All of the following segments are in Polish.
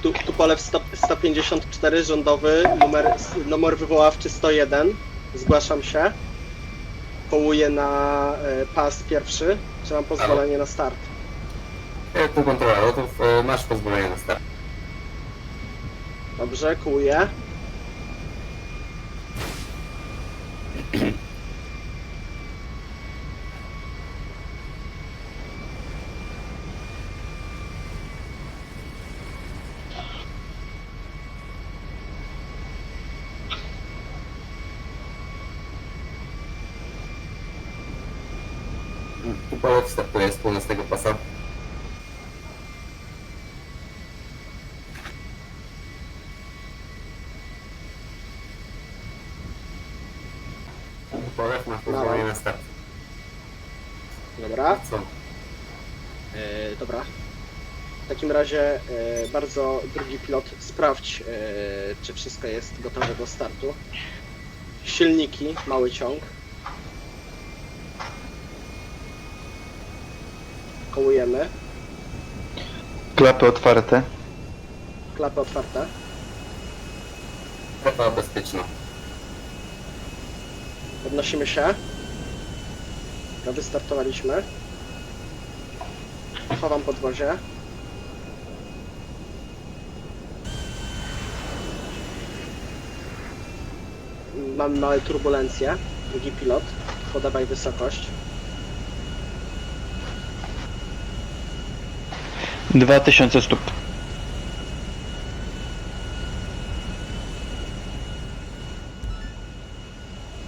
Tu, Tupolew 100, 154, rządowy, numer, numer wywoławczy 101. Zgłaszam się. Połuję na e, pas pierwszy. Czy mam pozwolenie na start? E, Tu kontrola lotów, e, masz pozwolenie na start. Dobrze, kołuję. Tu polot startuje z 12 pasa. Tupolew masz pozwolenie na start. Dobra. Co? E, dobra. W takim razie e, bardzo drugi pilot, sprawdź, e, czy wszystko jest gotowe do startu. Silniki, mały ciąg. Kołujemy. Klapy otwarte. Klapy otwarte. Strefa bezpieczna. Podnosimy się. Dobra, wystartowaliśmy. Chowam podwozie. Mamy małe turbulencje. Drugi pilot. Podawaj wysokość. 2000 stóp.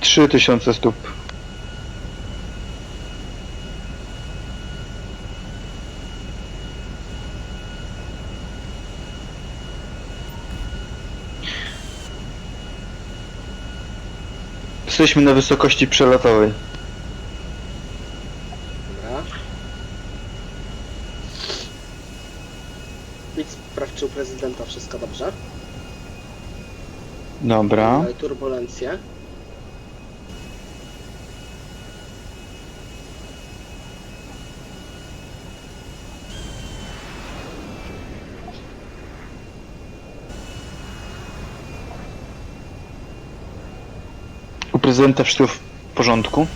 Trzy tysiące stóp. Jesteśmy na wysokości przelotowej. Dobra. Idź sprawdź, czy u prezydenta wszystko dobrze. Dobra. Małe turbulencje. U prezydenta wszystko w porządku.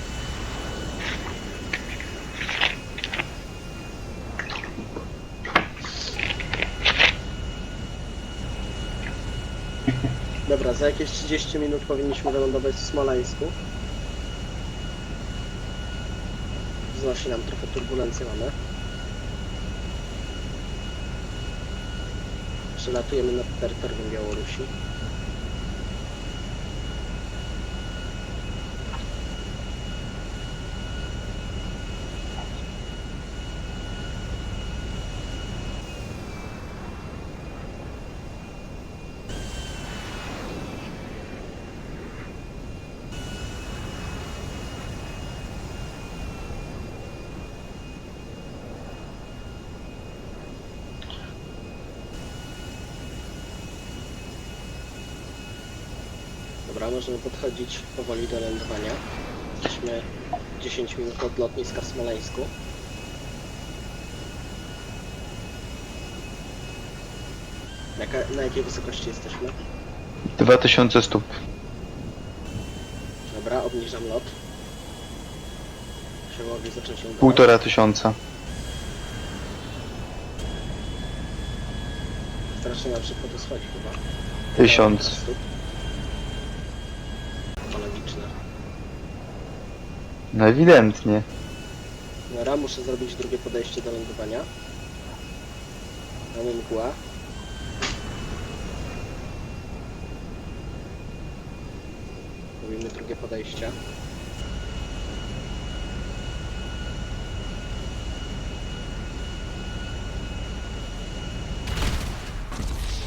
Dobra, za jakieś 30 minut powinniśmy wylądować w Smoleńsku. Znosi nam trochę turbulencje mamy. Przelatujemy nad terytorium Białorusi. Dobra, możemy podchodzić powoli do lądowania. Jesteśmy 10 minut od lotniska w Smoleńsku. Jaka, na jakiej wysokości jesteśmy? 2000 stóp. Dobra, obniżam lot. Przełogi zacząć lądować. Półtora tysiąca. Strasznie nam szybko to schodzi chyba. Tysiąc. Stóp. No ewidentnie. Dobra, muszę zrobić drugie podejście do lądowania. Mamy mgła. Robimy drugie podejście.